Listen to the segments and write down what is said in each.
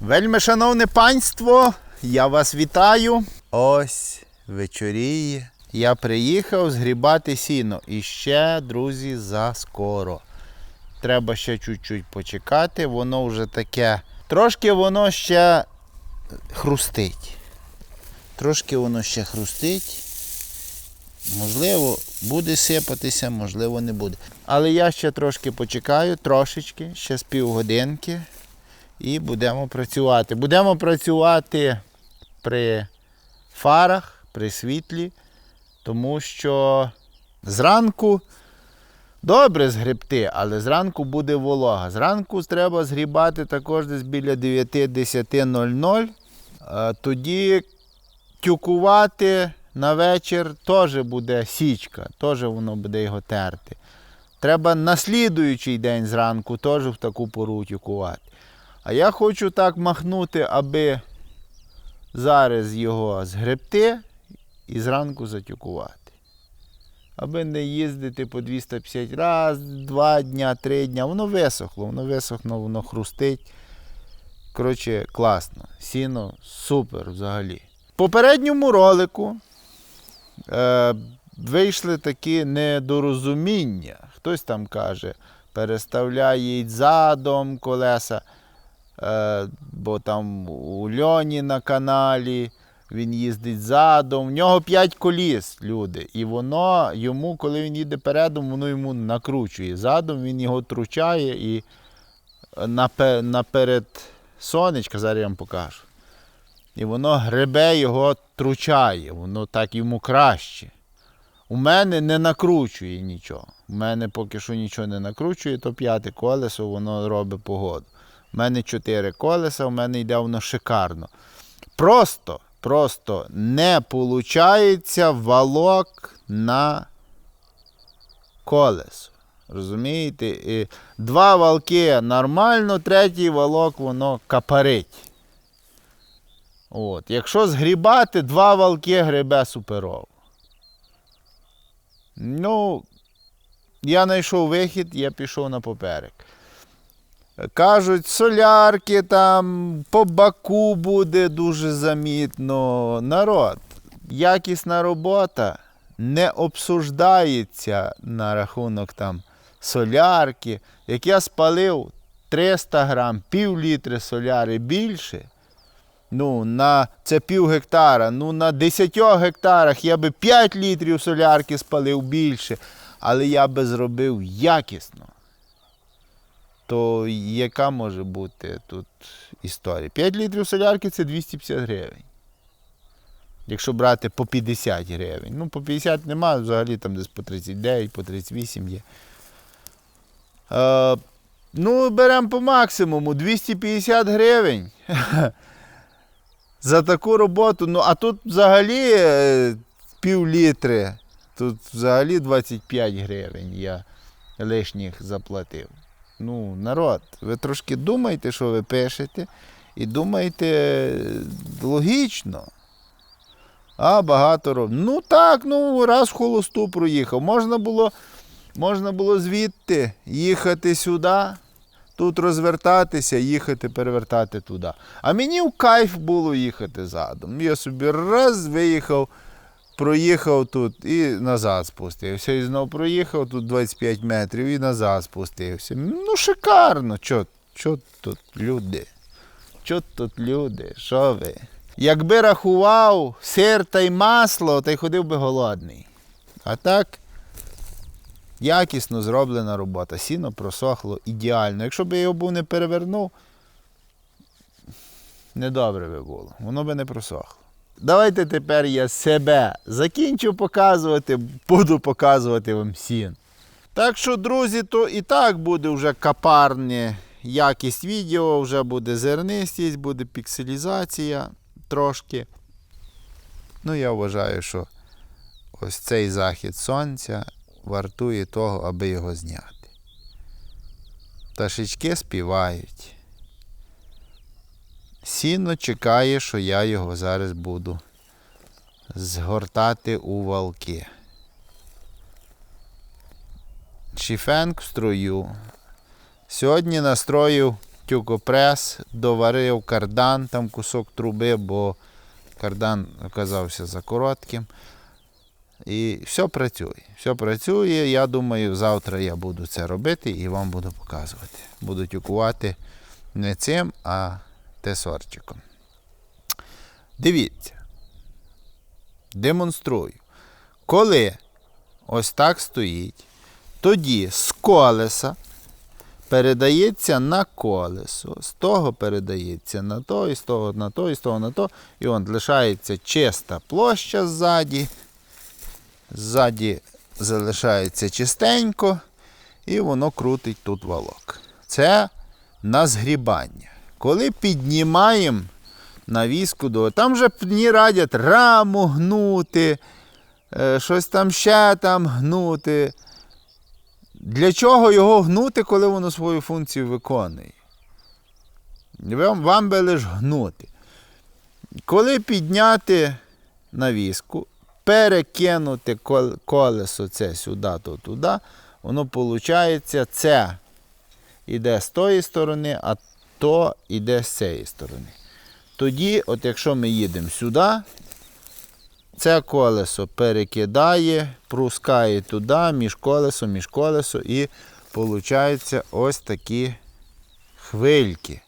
Вельми шановне панство, я вас вітаю. Ось вечоріє. Я приїхав згрібати сіно. І ще, друзі, заскоро. Треба ще чуть-чуть почекати. Воно вже таке. Трошки воно ще хрустить. Трошки воно ще хрустить. Можливо, буде сипатися, можливо, не буде. Але я ще трошки почекаю, трошечки, ще з півгодинки. І будемо працювати. Будемо працювати при фарах, при світлі, тому що зранку добре згребти, але зранку буде волога. Зранку треба згрібати також десь біля 9-10.00. Е, Тоді тюкувати на вечір теж буде січка, теж воно буде його терти. Треба на слідуючий день зранку теж в таку пору тюкувати. А я хочу так махнути, аби зараз його згребти і зранку затюкувати. Аби не їздити по 250 раз, два дня, три дня. Воно висохло, воно висохло, воно хрустить. Коротше, класно. Сіно супер взагалі. В попередньому ролику е, вийшли такі недорозуміння. Хтось там каже, переставляє задом колеса, бо там у Льоні на каналі він їздить задом. В нього 5 коліс, люди. І воно йому, коли він їде передом, воно йому накручує. Задом він його тручає і наперед сонечка, зараз я вам покажу. І воно гребе його тручає, воно так йому краще. У мене не накручує нічого. У мене поки що нічого не накручує, то п'яте колесо, воно робить погоду. У мене чотири колеса, у мене йде воно шикарно. Просто, просто не виходить валок на колесо. Розумієте? І два валки нормально, третій валок воно капарить. От. Якщо згрібати, два валки гребе суперово. Ну, я знайшов вихід, я пішов на поперек. Кажуть, солярки там по баку буде дуже замітно. Народ, якісна робота не обсуждається на рахунок там солярки. Як я спалив 300 грам, пів літри соляри більше, ну, на це пів гектара, ну на 10 гектарах я би 5 літрів солярки спалив більше, але я би зробив якісно. То яка може бути тут історія? 5 літрів солярки це 250 гривень. Якщо брати по 50 гривень. Ну, по 50 немає, взагалі там десь по 39, по 38 є. Е, ну, беремо по максимуму 250 гривень. За таку роботу. Ну, а тут взагалі е, пів літри. Тут взагалі 25 гривень я лишніх заплатив. Ну, народ, ви трошки думайте, що ви пишете, і думайте е, логічно. А багато роб. Ну так, ну раз холосту проїхав. Можна було, можна було звідти їхати сюди, тут розвертатися, їхати, перевертати туди. А мені в кайф було їхати задом. Я собі раз виїхав, проїхав тут і назад спустився. І знову проїхав тут 25 метрів і назад спустився. Ну, шикарно. Чо, чо тут люди? Чо тут люди? Що ви? Якби рахував сир та й масло, то й ходив би голодний. А так, якісно зроблена робота. Сіно просохло ідеально. Якщо б я його був не перевернув, недобре би було. Воно би не просохло. Давайте тепер я себе закінчу показувати, буду показувати вам сін. Так що, друзі, то і так буде вже капарне якість відео, вже буде зернистість, буде пікселізація трошки. Ну, я вважаю, що ось цей захід сонця вартує того, аби його зняти. Пташечки співають. Сіно чекає, що я його зараз буду згортати у валки. Шіфенк в строю. Сьогодні настроїв тюкопрес, доварив кардан, там кусок труби, бо кардан оказався за коротким. І все працює. Все працює. Я думаю, завтра я буду це робити і вам буду показувати. Буду тюкувати не цим, а тесорчиком. Дивіться. Демонструю. Коли ось так стоїть, тоді з колеса передається на колесо, з того передається на то, і з того на то, і з того на то. І он лишається чиста площа ззаді. Ззаді залишається чистенько, і воно крутить тут валок. Це на згрібання. Коли піднімаємо навіску до. Там же мені радять раму гнути, е, щось там ще там гнути. Для чого його гнути, коли воно свою функцію виконує? Вам, вам би лише гнути. Коли підняти навіску, перекинути колесо це сюди, то туди, воно виходить, це йде з тої сторони, а то йде з цієї сторони. Тоді, от якщо ми їдемо сюди, це колесо перекидає, прускає туди, між колесо, між колесо, і виходить ось такі хвильки.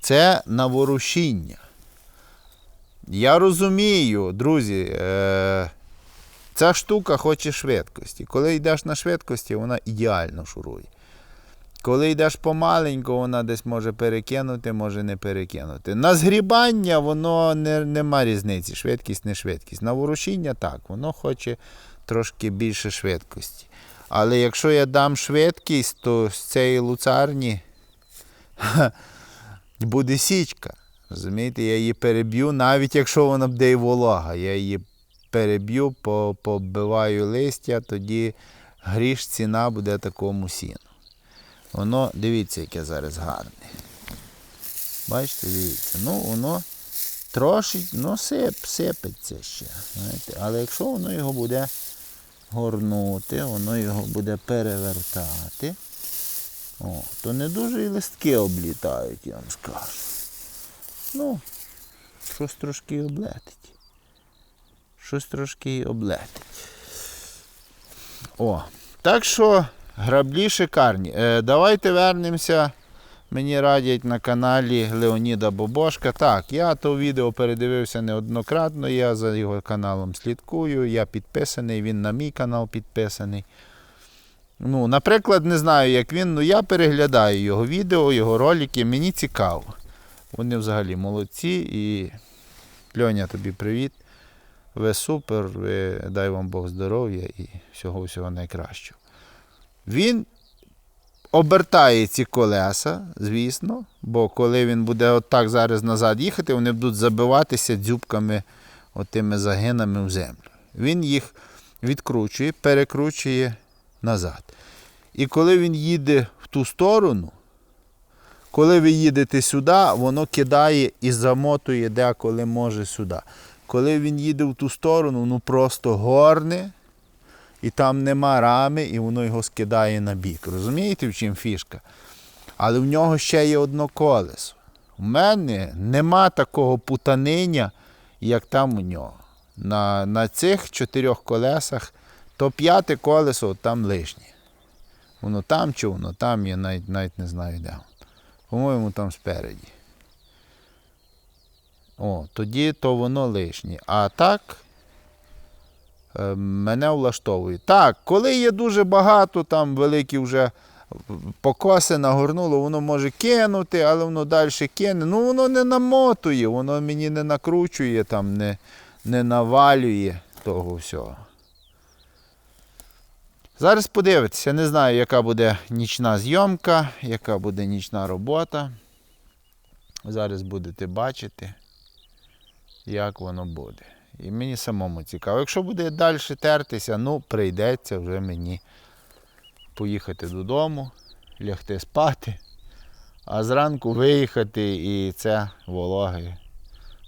Це на ворушіння. Я розумію, друзі, е- ця штука хоче швидкості. Коли йдеш на швидкості, вона ідеально шурує. Коли йдеш помаленьку, вона десь може перекинути, може не перекинути. На згрібання воно не, нема різниці, швидкість, не швидкість. На ворушіння так, воно хоче трошки більше швидкості. Але якщо я дам швидкість, то з цієї луцарні буде січка. Розумієте, я її переб'ю, навіть якщо вона буде і волога. Я її переб'ю, побиваю листя, тоді гріш ціна буде такому сіну. Воно, дивіться, яке зараз гарне. Бачите, дивіться, ну воно трошки, ну сип, сипеться ще. Знаєте. Але якщо воно його буде горнути, воно його буде перевертати, о, то не дуже і листки облітають, я вам скажу. Ну, щось трошки облетить. Щось трошки облетить. О, так що граблі шикарні. Е, давайте вернемося. Мені радять на каналі Леоніда Бобошка. Так, я то відео передивився неоднократно, я за його каналом слідкую, я підписаний, він на мій канал підписаний. Ну, наприклад, не знаю, як він, але я переглядаю його відео, його ролики, мені цікаво. Вони взагалі молодці і Льоня, тобі привіт. Ви супер, ви, дай вам Бог здоров'я і всього-всього найкращого. Він обертає ці колеса, звісно, бо коли він буде отак зараз назад їхати, вони будуть забиватися дзюбками, отими загинами в землю. Він їх відкручує, перекручує назад. І коли він їде в ту сторону, коли ви їдете сюди, воно кидає і замотує деколи може сюди. Коли він їде в ту сторону, ну просто горне, і там нема рами, і воно його скидає на бік. Розумієте, в чим фішка? Але в нього ще є одно колесо. У мене нема такого путаниння, як там у нього. На, на цих чотирьох колесах то п'яте колесо там лишнє. Воно там чи воно там, я навіть, навіть не знаю де. По-моєму, там спереді. О, тоді то воно лишнє. А так мене влаштовує. Так, коли є дуже багато, там великі вже покоси нагорнуло, воно може кинути, але воно далі кине. Ну воно не намотує, воно мені не накручує, там, не, не навалює того всього. Зараз подивитися, не знаю, яка буде нічна зйомка, яка буде нічна робота. Зараз будете бачити, як воно буде. І мені самому цікаво. Якщо буде далі тертися, ну прийдеться вже мені поїхати додому, лягти спати, а зранку виїхати і це вологе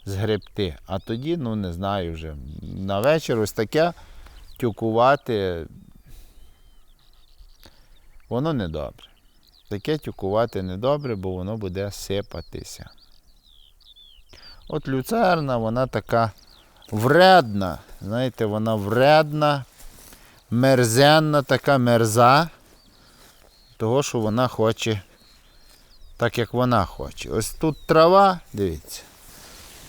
згребти. А тоді, ну не знаю вже, на вечір ось таке тюкувати, воно не добре. Таке тюкувати недобре, бо воно буде сипатися. От люцерна, вона така вредна. Знаєте, вона вредна, мерзенна, така мерза. Того, що вона хоче так, як вона хоче. Ось тут трава, дивіться.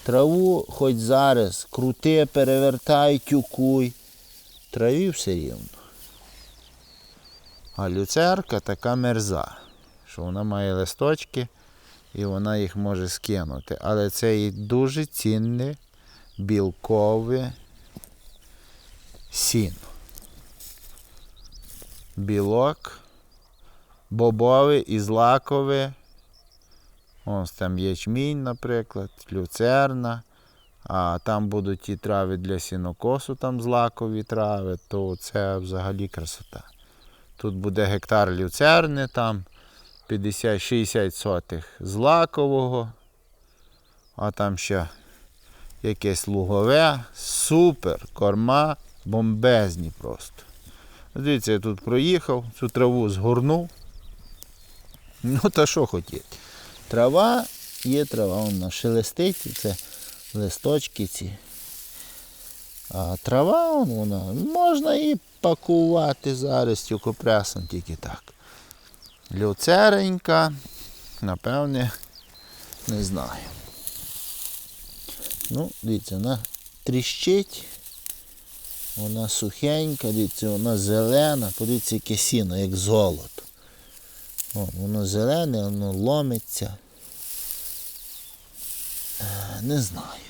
Траву хоч зараз крути, перевертай, тюкуй. Траві все рівно. А люцерка така мерза, що вона має листочки і вона їх може скинути. Але це і дуже цінне білкове сіно. Білок, бобове і злакове. Ось там ячмінь, наприклад, люцерна. А там будуть ті трави для сінокосу, там злакові трави, то це взагалі красота. Тут буде гектар люцерни, там 50-60 сотих злакового, а там ще якесь лугове. Супер, корма, бомбезні просто. Дивіться, я тут проїхав, цю траву згорнув. Ну, та що хотіти. Трава є трава, вона шелестить, це листочки ці. А трава вона можна і пакувати зараз тюкопресом тільки так. Люцеренька, напевне, не знаю. Ну, дивіться, вона тріщить, вона сухенька, дивіться, вона зелена, подивіться, яке сіно, як золото. О, воно зелене, воно ломиться. Е, Не знаю.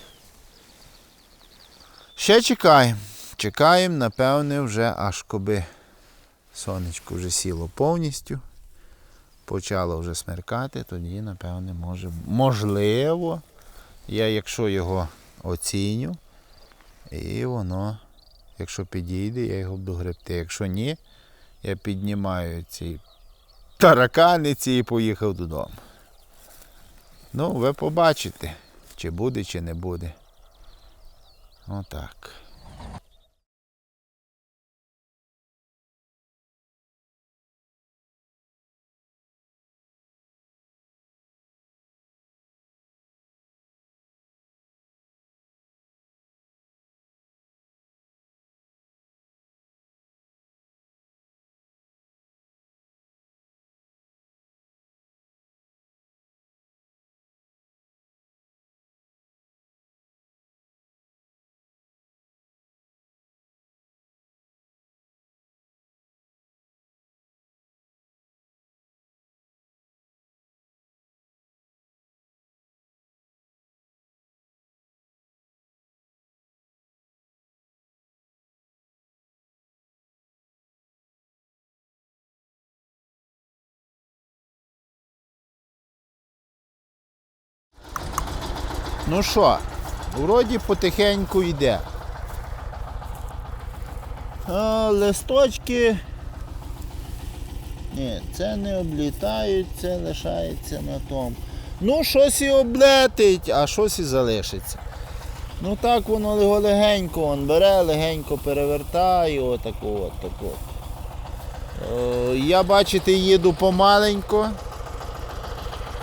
Ще чекаємо. Чекаємо, напевне, вже аж коби сонечко вже сіло повністю. Почало вже смеркати, тоді, напевне, може, можливо, я якщо його оціню, і воно, якщо підійде, я його буду гребти. Якщо ні, я піднімаю ці тараканиці і поїхав додому. Ну, ви побачите, чи буде, чи не буде. Отак. Ну що, вроді потихеньку йде. А, листочки. Ні, це не облітають, це лишається на тому. Ну, щось і облетить, а щось і залишиться. Ну так воно його легенько он бере, легенько перевертає, отако, отако. Е, Я, бачите, їду помаленько.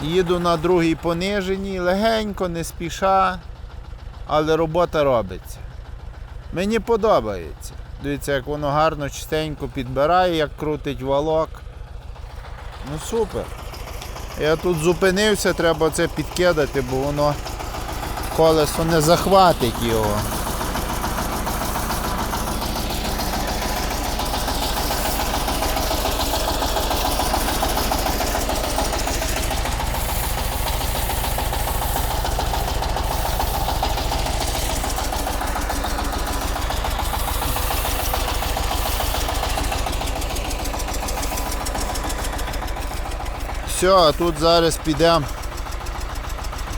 Їду на другій пониженій, легенько, не спіша, але робота робиться. Мені подобається. Дивіться, як воно гарно, чистенько підбирає, як крутить валок. Ну супер. Я тут зупинився, треба це підкидати, бо воно колесо не захватить його. Все, а тут зараз підемо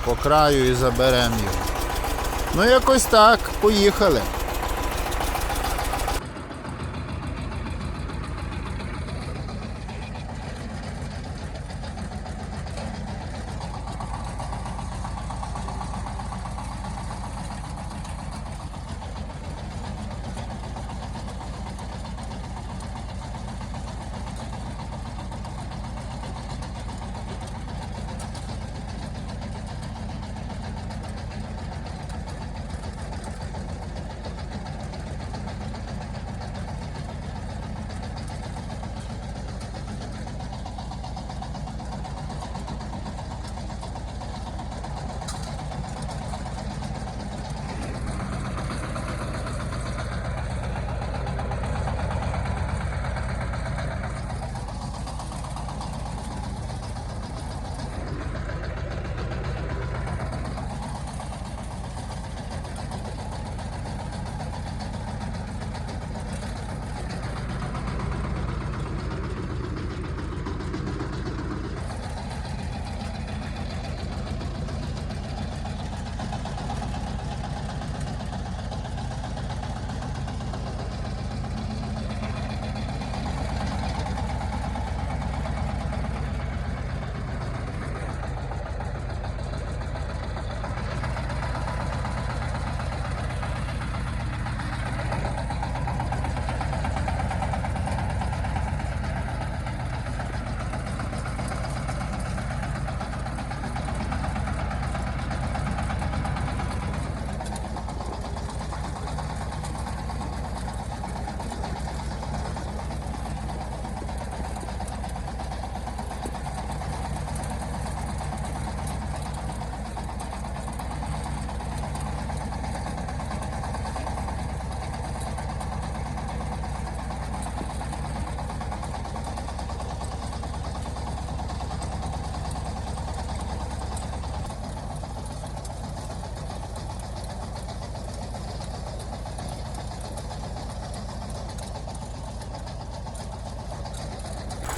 по краю і заберемо його. Ну якось так, поїхали.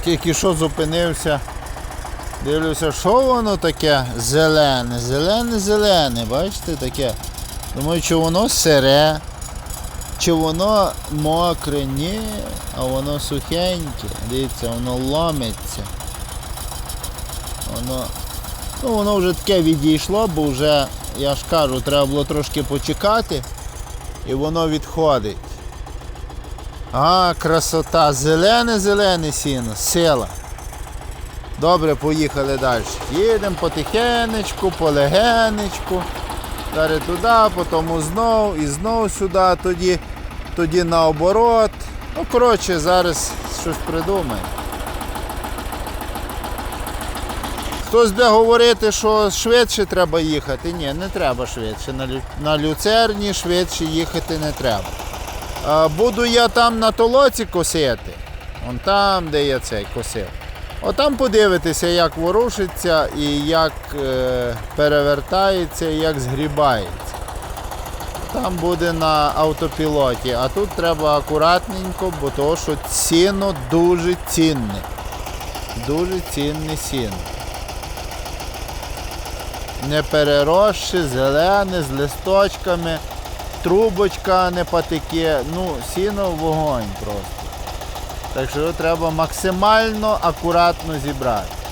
Тільки що зупинився. Дивлюся, що воно таке зелене, зелене, зелене, бачите таке. Думаю, чи воно сире, чи воно мокре, ні, а воно сухеньке. Дивіться, воно ломиться. Воно, ну, воно вже таке відійшло, бо вже, я ж кажу, треба було трошки почекати і воно відходить. А, красота, зелене-зелене сіно, сила. Добре, поїхали далі. Їдемо потихенечку, полегенечку. Далі туди, потім знов і знов сюди, тоді, тоді наоборот. Ну, коротше, зараз щось придумаємо. Хтось буде говорити, що швидше треба їхати. Ні, не треба швидше. На, лю... на люцерні швидше їхати не треба. Буду я там на толоці косити. Вон там, де я цей косив. Отам подивитися, як ворушиться і як е, перевертається, і як згрібається. Там буде на автопілоті, а тут треба акуратненько, бо то, що сіно дуже цінне. Дуже цінне сіно. Не переросше, зелене, з листочками, трубочка не потеке. Ну, сіно вогонь просто. Так що його треба максимально акуратно зібрати.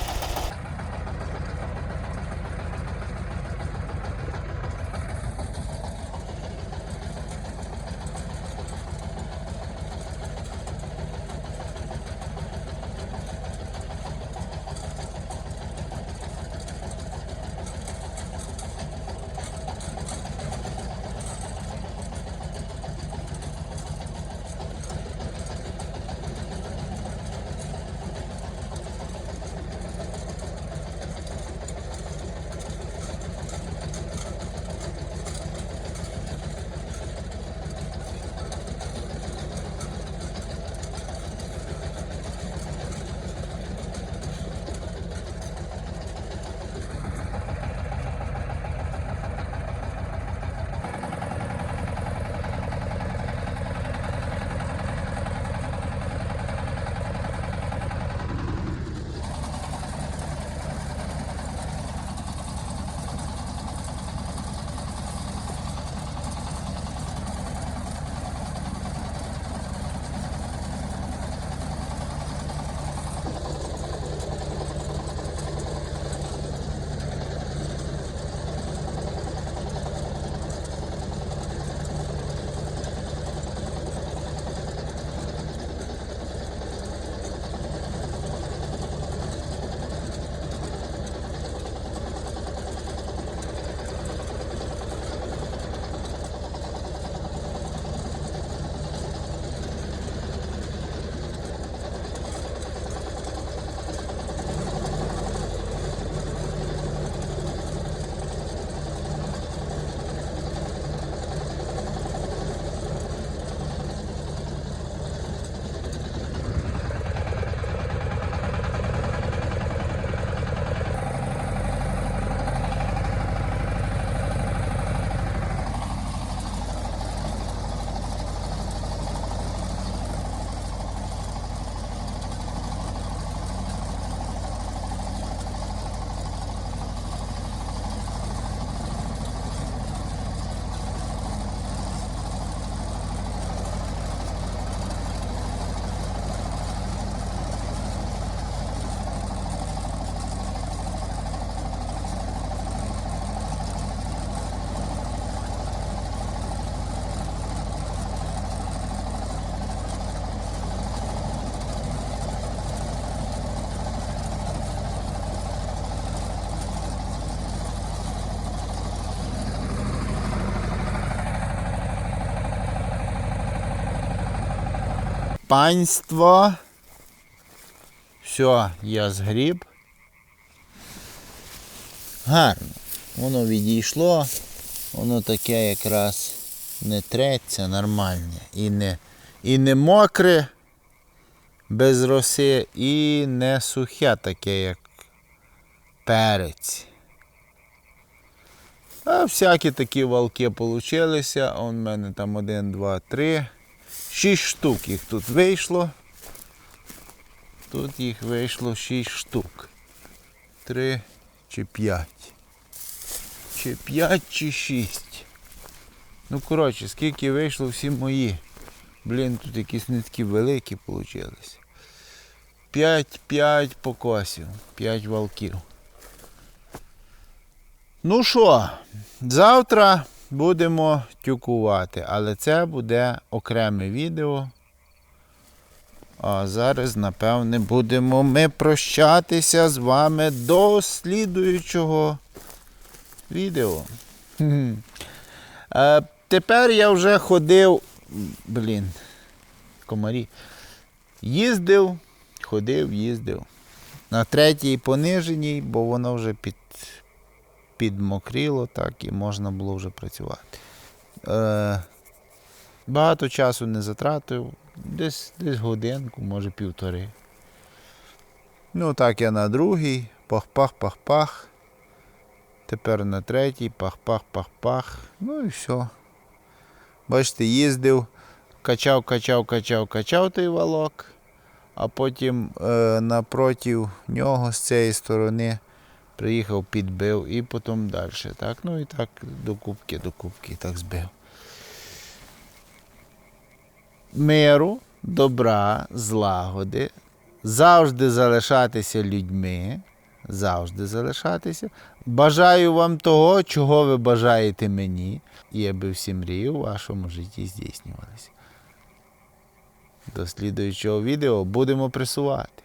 Панство. Все, я згріб. Гарно. Воно відійшло, воно таке якраз не треться нормальне. І не, і не мокре, без роси, і не сухе таке, як перець. А всякі такі валки получилися. Он в мене там один, два, три. Шість штук їх тут вийшло. Тут їх вийшло 6 штук. Три чи п'ять. Чи п'ять, чи шість. Ну, коротше, скільки вийшло всі мої. Блін, тут якісь не такі великі вийшли. П'ять, п'ять покосів, п'ять валків. Ну що, завтра будемо тюкувати, але це буде окреме відео. А зараз, напевне, будемо ми прощатися з вами до слідуючого відео. Е, тепер я вже ходив. Блін, комарі. Їздив, ходив, їздив. На третій пониженій, бо воно вже під, підмокріло, так і можна було вже працювати. Е, багато часу не затратив, десь, десь годинку, може півтори. Ну, так я на другий, пах-пах-пах-пах. Тепер на третій, пах-пах-пах-пах. Ну і все. Бачите, їздив, качав, качав, качав, качав той валок, а потім е, напротив нього з цієї сторони приїхав, підбив і потім далі. Так? Ну і так до кубки, до кубки, так збив. Миру, добра, злагоди, завжди залишатися людьми. Завжди залишатися. Бажаю вам того, чого ви бажаєте мені, і аби всі мрії у вашому житті здійснювалися. До слідуючого відео будемо пресувати.